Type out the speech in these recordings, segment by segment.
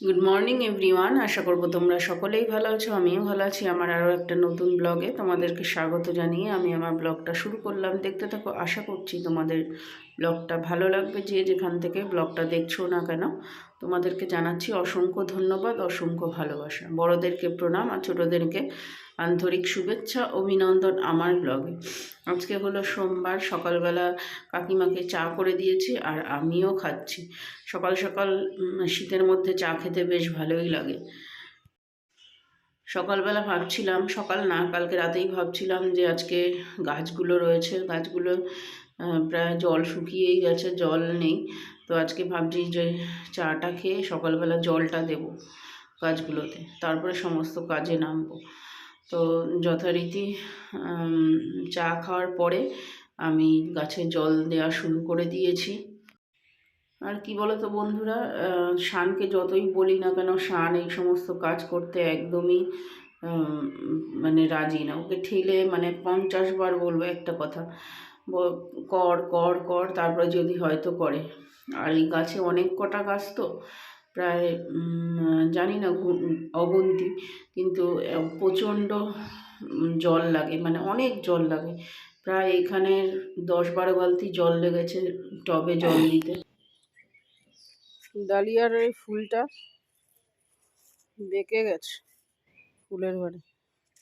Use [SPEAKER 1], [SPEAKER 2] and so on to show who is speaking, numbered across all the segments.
[SPEAKER 1] Good morning everyone আশা করব তোমরা সকলেই ভালো আছো, আমিও ভালো আছি। আমার আরও একটা নতুন ব্লগে তোমাদেরকে স্বাগত জানিয়ে আমি আমার ব্লগটা শুরু করলাম। দেখতে থাকো, আশা করছি তোমাদের ব্লগটা ভালো লাগবে। যে যেখান থেকে ব্লগটা দেখছ না কেন, তোমাদেরকে জানাচ্ছি অসংখ্য ধন্যবাদ, অসংখ্য ভালোবাসা। বড়দেরকে প্রণাম আর ছোটোদেরকে আন্তরিক শুভেচ্ছা, অভিনন্দন আমার ব্লগে আজকে হলো সোমবার, সকালবেলা কাকিমাকে চা করে দিয়েছি আর আমিও খাচ্ছি। সকাল সকাল শীতের মধ্যে চা খেতে বেশ ভালোই লাগে। সকালবেলা ভাবছিলাম, সকাল না, কালকে রাতেই ভাবছিলাম যে আজকে গাছগুলো রয়েছে, গাছগুলো প্রায় জল শুকিয়েই গেছে, জল নেই। তো আজকে ভাবছি যে চাটা খেয়ে সকালবেলা জলটা দেব গাছগুলোতে। তারপরে সমস্ত কাজে নামবো। তো যথারীতি চা খাওয়ার পরে আমি গাছে জল দেওয়া শুরু করে দিয়েছি। আর কি বলো তো বন্ধুরা শানকে যতই বলি না কেন, শান এই সমস্ত কাজ করতে একদমই মানে রাজি না। ওকে ঠেলে মানে পঞ্চাশ বার বলব একটা কথা কর কর কর, তারপরে যদি হয়তো করে। আর এই গাছে অনেক কটা গাছ তো প্রায় জানি না অগুন্তি, কিন্তু প্রচণ্ড জল লাগে মানে অনেক জল লাগে। প্রায় এখানে দশ বারো বালতি জল লেগেছে টবে জল দিতে। ডালিয়ার এই ফুলটা বেঁকে গেছে ফুলের ঘরে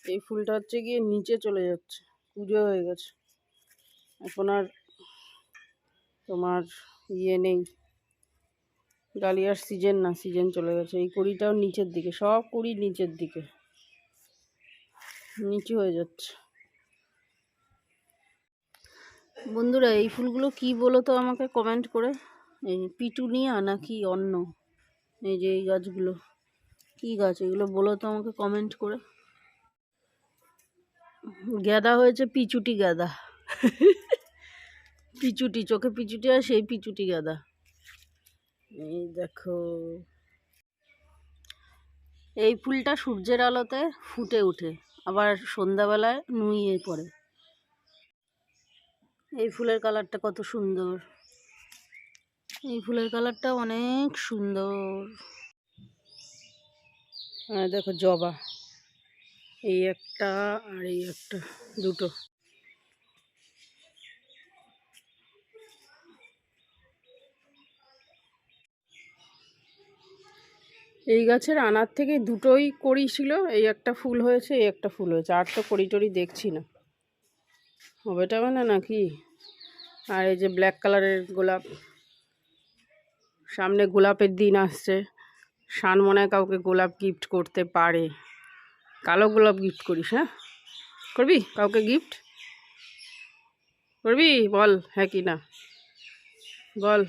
[SPEAKER 1] এই ফুলটা হচ্ছে গিয়ে নিচে চলে যাচ্ছে, পুজো হয়ে গেছে। এখন আর তোমার ইয়ে নেই। ডালিয়ার সিজন না সিজন চলে গেছে। এই কুড়িটাও নিচের দিকে, সব কুড়ি নিচের দিকে। নিচু হয়ে যাচ্ছে। বন্ধুরা, এই ফুলগুলো কি বলো তো আমাকে কমেন্ট করে? এই পিটুনিয়া নাকি অন্য এই যে এই গাছগুলো। কি গাছ? এগুলো বলো তো আমাকে কমেন্ট করে। গ্যাদা হয়েছে পিচুটি গাদা পিচুটি, চোখে পিচুটি আর সেই পিচুটি গাদা এই দেখো। এই ফুলটা সূর্যের আলোতে ফুটে ওঠে আবার সন্ধ্যাবেলায় নুইয়ে পড়ে। এই ফুলের কালারটা কত সুন্দর। এই ফুলের কালারটা অনেক সুন্দর। আর দেখো জবা এই একটা আর এই একটা দুটো। এই গাছের আনার থেকে দুটোই কড়ি ছিল, এই একটা ফুল হয়েছে, এই একটা ফুল হয়েছে, আর তো কড়ি টড়ি দেখছি না। হবে টাবে না নাকি? আর এই যে ব্ল্যাক কালারের গোলাপ, সামনে গোলাপের দিন আসছে। শান মনে হয় কাউকে গোলাপ গিফট করতে পারে। কালো গোলাপ গিফট করিস হ্যাঁ? করবি? কাউকে গিফট করবি? বল হ্যাঁ কি না? বল,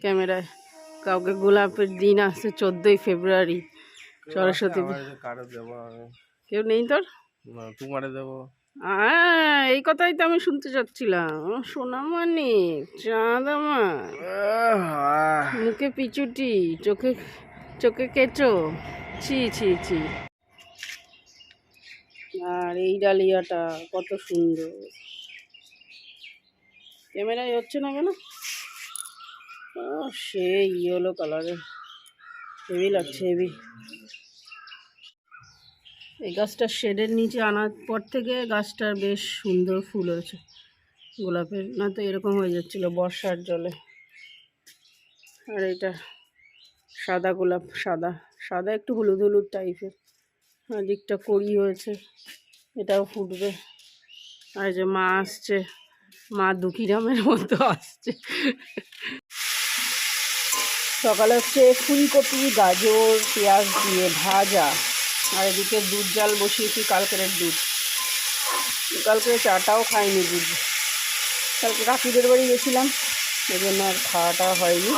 [SPEAKER 1] ক্যামেরায়। কাউকে গোলাপের দিন আসছে চোদ্দোই ফেব্রুয়ারি সরস্বতী কেউ নেই তোর?
[SPEAKER 2] তোমারে দেবো।
[SPEAKER 1] এই কথাই তো আমি শুনতে চাচ্ছিলাম। সোনামানি চাঁদ আমার। মুখে পিচুটি চোখে চোখে কেচো। ছি ছি ছি। আর এই ডালিয়াটা কত সুন্দর। ক্যামেরায় হচ্ছে না কেন? সেই ইয়েলো কালারের হেভি লাগছে, হেভি। এই গাছটা শেডের নিচে আনার পর থেকে গাছটার বেশ সুন্দর ফুল হয়েছে, গোলাপের। না তো এরকম হয়ে যাচ্ছিল বর্ষার জলে। আর এটা সাদা গোলাপ, সাদা সাদা একটু হলুদ হলুদ টাইপের আর দিকটা কড়ি হয়েছে, এটাও ফুটবে। আর যে মা আসছে, মা দুঃখীরামের মতো আসছে। সকালে হচ্ছে ফুলকপি, গাজর, পেঁয়াজ দিয়ে ভাজা। আর এদিকে দুধ জাল বসিয়েছি, কালকের দুধ। কালকে চাটাও খাইনি দুধ। কালকে কাকিদের বাড়ি গেছিলাম জন্য আর খাওয়াটা হয়নি।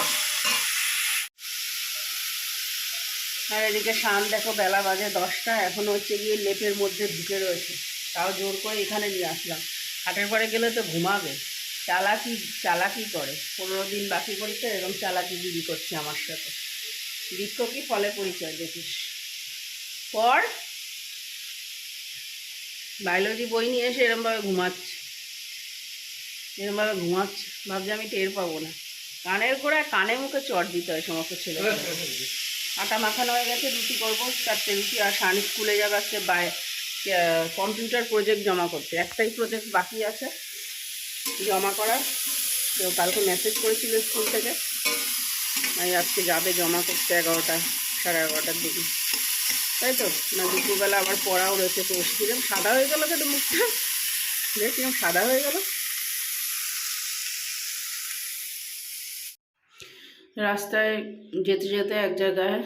[SPEAKER 1] আর এদিকে শান দেখো, বেলা বাজে দশটা, এখন হচ্ছে গিয়ে লেপের মধ্যে ঢুকে রয়েছে। তাও জোর করে এখানে নিয়ে আসলাম। হাটের পরে গেলে তো ঘুমাবে। চালাকি চালাকি করে। পনেরো দিন বাকি পরীক্ষা এরকম চালাকি দিদি করছে আমার সাথে। বৃক্ষ কি ফলে পরিচয় দেখিস। পর বায়োলজি বই নিয়ে এসে এরমভাবে ঘুমাচ্ছে। এরমভাবে ঘুমাচ্ছে। ভাবছি আমি টের পাবো না। কানের গোড়ায় কানে মুখে চট দিতে হয় সমস্ত ছেলে আটা মাখানো হয়ে গেছে, রুটি করব, চারটে রুটি আর সানি স্কুলে যাবে আজকে বাই কম্পিউটার প্রজেক্ট জমা করতে। একটাই প্রজেক্ট বাকি আছে। জমা করার। তো কালকে মেসেজ করেছিল স্কুল থেকে। এই আজকে যাবে জমা করতে এগারোটা, সাড়ে এগারোটার দিকে। তাই তো? না, দুপুরবেলা আবার পড়াও রয়েছে, তো কিরম সাদা হয়ে গেল কেন মুখটা? কিরম সাদা হয়ে গেল। রাস্তায় যেতে যেতে এক জায়গায়,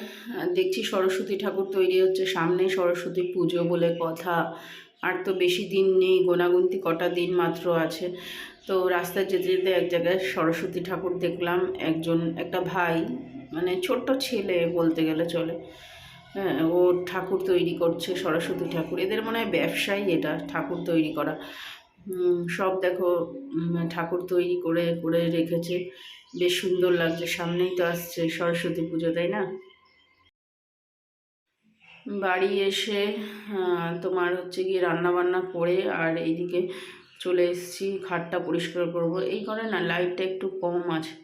[SPEAKER 1] দেখছি সরস্বতী ঠাকুর তৈরি হচ্ছে। সামনে সরস্বতী পুজো বলে কথা। আর তো বেশি দিন নেই, গোনাগুনতি কটা দিন মাত্র আছে। তো রাস্তায় যেতে যেতে এক জায়গায় সরস্বতী ঠাকুর দেখলাম, একজন, একটা ভাই মানে ছোট্ট ছেলে বলতে গেলে চলে। হ্যাঁ ও ঠাকুর তৈরি করছে, সরস্বতী ঠাকুর। এদের মনে হয় ব্যবসাই এটা, ঠাকুর তৈরি করা। সব দেখো ঠাকুর তৈরি করে করে রেখেছে। বেশ সুন্দর লাগছে, সামনেই তো আসছে সরস্বতী পুজো, তাই না? বাড়ি এসে তোমার হচ্ছে গিয়ে রান্না বান্না করে আর এইদিকে চলে এসেছি, খাটটা পরিষ্কার করব। এই করে না লাইটটা একটু কম আছে।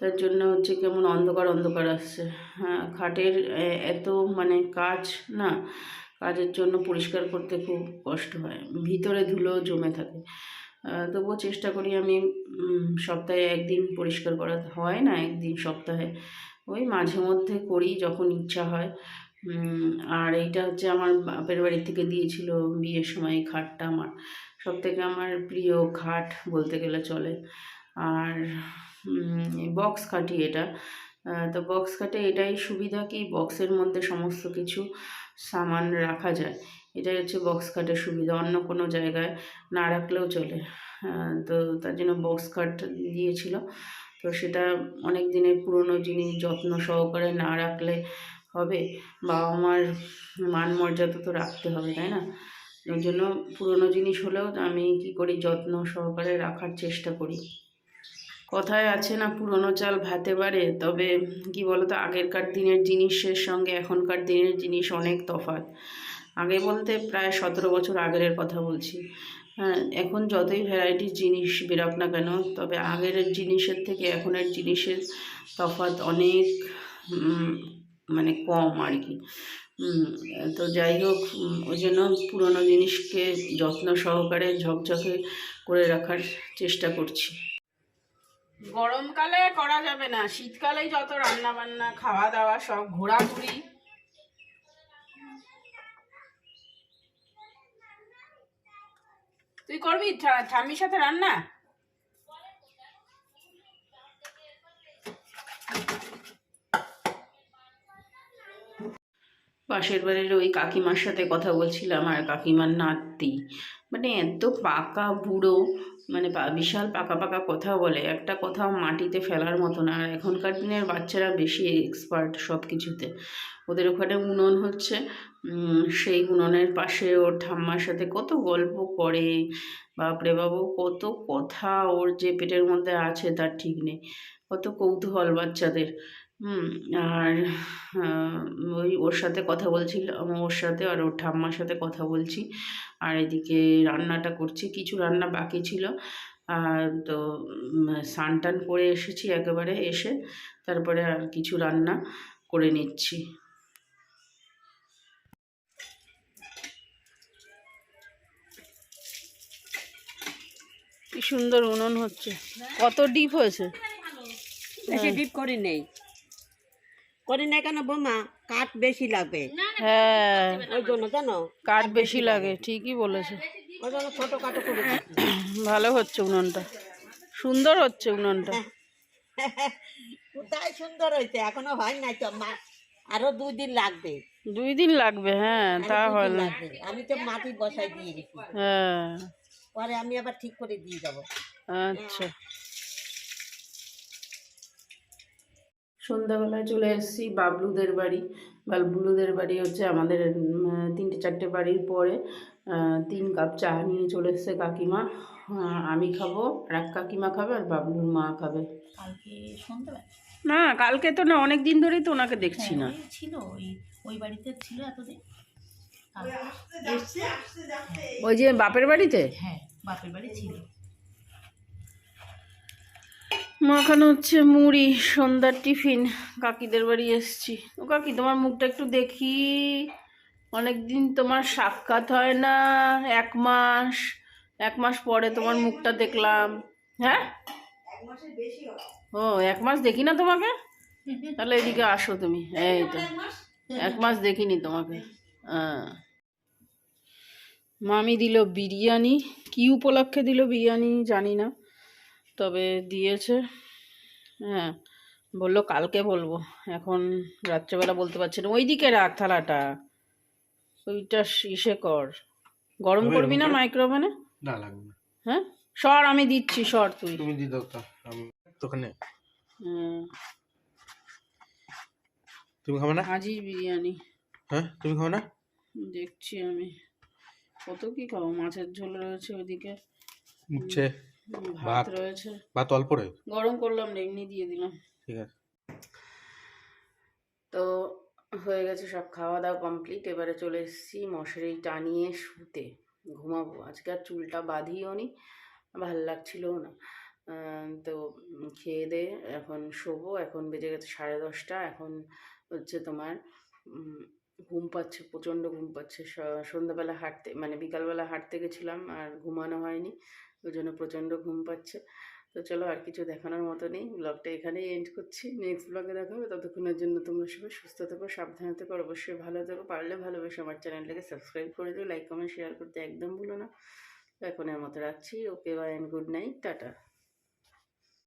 [SPEAKER 1] তার জন্য হচ্ছে কেমন অন্ধকার অন্ধকার আসছে। হ্যাঁ খাটের এত মানে কাজ না, কাজের জন্য পরিষ্কার করতে খুব কষ্ট হয়। ভিতরে ধুলো জমে থাকে। তবুও চেষ্টা করি আমি সপ্তাহে একদিন পরিষ্কার করা হয় না, একদিন সপ্তাহে। ওই মাঝে মধ্যে করি যখন ইচ্ছা হয়। আর এইটা হচ্ছে আমার বাপের বাড়ি থেকে দিয়েছিল বিয়ের সময় খাটটা আমার। সব থেকে আমার প্রিয় খাট বলতে গেলে চলে। আর বক্স খাটি এটা। তো বক্স খাটে এটাই সুবিধা কি বক্সের মধ্যে সমস্ত কিছু সামান রাখা যায়। এটাই হচ্ছে বক্স খাটের সুবিধা, অন্য কোনো জায়গায় না রাখলেও চলে। তো তার জন্য বক্স খাট দিয়েছিল। তো সেটা অনেক দিনের পুরনো জিনিস, যত্ন সহকারে না রাখলে হবে। বাবা মার মান মর্যাদা তো রাখতে হবে, তাই না? ওই জন্য পুরনো জিনিস হলেও আমি কি করি, যত্ন সহকারে রাখার চেষ্টা করি। কথায় আছে না, পুরনো চাল ভাতে বাড়ে, তবে কি বলতো, আগেরকার দিনের জিনিসের সঙ্গে এখনকার দিনের জিনিস অনেক তফাৎ। আগে বলতে প্রায় সতেরো বছর আগের কথা বলছি। হ্যাঁ এখন যতই ভ্যারাইটির জিনিস বেরোক না কেন, তবে আগের জিনিসের থেকে এখনের জিনিসের তফাৎ অনেক মানে কম আর কি তো যাই হোক ওই জন্য পুরোনো জিনিসকে যত্ন সহকারে ঝকঝকে করে রাখার চেষ্টা করছি। গরমকালে করা যাবে না শীতকালেই যত রান্না বান্না খাওয়া দাওয়া সব ঘোরাঘুরি। তুই করবি? ঠা- ঠাম্মির সাথে রান্না? পাশের বাড়ির ওই কাকিমার সাথে কথা বলছিলাম আর কাকিমার নাতি। মানে এত পাকা বুড়ো মানে বিশাল পাকা পাকা কথা বলে। একটা কথাও মাটিতে ফেলার মতো না। আর এখনকার দিনের বাচ্চারা বেশি এক্সপার্ট সব কিছুতে ওদের ওখানে উনুন হচ্ছে সেই উনুনের পাশে ওর ঠাম্মার সাথে কত গল্প করে। বাপরে বাবু, কত কথা ওর যে পেটের মধ্যে আছে তার ঠিক নেই। কত কৌতূহল বাচ্চাদের। হুম আর ওই ওর সাথে কথা বলছিলাম ওর সাথে আর ওর ঠাম্মার সাথে কথা বলছি। আর এদিকে রান্নাটা করছি কিছু রান্না বাকি ছিল। আর তো স্নান টান করে এসেছি একেবারে এসে তারপরে আর কিছু রান্না করে নিচ্ছি। কি সুন্দর উনুন হচ্ছে। কত ডিপ হয়েছে?
[SPEAKER 3] ডিপ করি নেই। করি নাই কেন বোমা? কাঠ বেশি লাগবে
[SPEAKER 1] হ্যাঁ।
[SPEAKER 3] ওই জন্য জানো?
[SPEAKER 1] কাঠ বেশি লাগে ঠিকই বলেছে।
[SPEAKER 3] ওই জন্য ছোট কাটো করে
[SPEAKER 1] ভালো। হচ্ছে উনুনটা। সুন্দর হচ্ছে উনুনটা।
[SPEAKER 3] কোথায় সুন্দর হয়েছে? এখনও হয় নাই তো মা আরও দুই দিন লাগবে।
[SPEAKER 1] দুই দিন লাগবে হ্যাঁ তা হয় না
[SPEAKER 3] লাগবে। আমি তো মাটি বসাই দিয়ে গেছি
[SPEAKER 1] হ্যাঁ।
[SPEAKER 3] পরে আমি আবার ঠিক করে দিয়ে যাব।
[SPEAKER 1] আচ্ছা। সন্ধ্যাবেলায় চলে এসেছি বাবলুদের বাড়ি। বাবলুদের বাড়ি হচ্ছে আমাদের তিনটে চারটে বাড়ির পরে তিন কাপ চা নিয়ে চলে এসেছে কাকিমা। আমি খাব আর এক কাকিমা খাবে আর বাবলুর মা খাবে।
[SPEAKER 4] কালকে সন্ধ্যাবেলা?
[SPEAKER 1] না কালকে তো না অনেক দিন ধরেই তো ওনাকে দেখছি না।
[SPEAKER 4] ছিল ওই ওই বাড়িতে ছিল এতদিন।
[SPEAKER 1] ওই যে বাপের বাড়িতে?
[SPEAKER 4] হ্যাঁ বাপের বাড়ি ছিল।
[SPEAKER 1] মাখানো হচ্ছে মুড়ি, সন্ধ্যার টিফিন, কাকিদের বাড়ি এসছি। ও কাকি, তোমার মুখটা একটু দেখি। অনেকদিন তোমার সাক্ষাৎ হয় না, এক মাস এক মাস পরে তোমার মুখটা দেখলাম। হ্যাঁ? ও, এক মাস দেখি না তোমাকে? তাহলে এদিকে আসো তুমি। এই তো। এক মাস দেখিনি তোমাকে। হ্যাঁ মামি দিল বিরিয়ানি। কি উপলক্ষে দিল বিরিয়ানি জানি না। তবে দিয়েছে। হ্যাঁ বলল কালকে বলব। এখন রাত্রেবেলা বলতে পারছি না। ওইদিকে রাখ থালাটা। ওইটা ইসে কর। গরম করবি না? মাইক্রোওভেনে?
[SPEAKER 2] না লাগবে না।
[SPEAKER 1] হ্যাঁ? সর আমি দিচ্ছি সর তুই।
[SPEAKER 2] তুমি দিয়ে দাও আমি দোকানে
[SPEAKER 1] হ্যাঁ।
[SPEAKER 2] তুমি খাবে না?
[SPEAKER 1] হাজির বিরিয়ানি।
[SPEAKER 2] হ্যাঁ? তুমি খাবে না?
[SPEAKER 1] দেখছি আমি। কত কি খাব? মাছের ঝোল রয়েছে ওইদিকে।
[SPEAKER 2] উঠছে
[SPEAKER 1] ভাত। রয়েছে।
[SPEAKER 2] ভাত অল্প
[SPEAKER 1] গরম করলাম না এমনি দিয়ে দিলাম।
[SPEAKER 2] ঠিক আছে।
[SPEAKER 1] তো হয়ে গেছে সব খাওয়া দাওয়া কমপ্লিট। এবারে চলে এসেছি মশারি টানিয়ে শুতে। ঘুমাবো। আজকে আর চুলটা বাঁধিও নি ভালো লাগছিলও না। তো খেয়ে দিয়ে এখন শোবো। এখন বেজে গেছে সাড়ে দশটা। এখন হচ্ছে তোমার ঘুম পাচ্ছে, প্রচণ্ড ঘুম পাচ্ছে। সন্ধ্যাবেলা হাঁটতে মানে বিকালবেলা হাঁটতে গেছিলাম আর ঘুমানো হয়নি, ওই জন্য প্রচণ্ড ঘুম পাচ্ছে। তো চলো আর কিছু দেখানোর মতো নেই ব্লগটা এখানেই এন্ড করছি। নেক্সট ব্লগে দেখা হবে, ততক্ষণের জন্য তোমরা সবাই সুস্থ থেকো, সাবধানে থেকো অবশ্যই ভালো থেকো। পারলে ভালোবেসে আমার চ্যানেলটাকে সাবস্ক্রাইব করে দিও লাইক কমেন্ট শেয়ার করতে একদম ভুলো না। তো এখন এর মতো রাখছি okay bye and good night tata.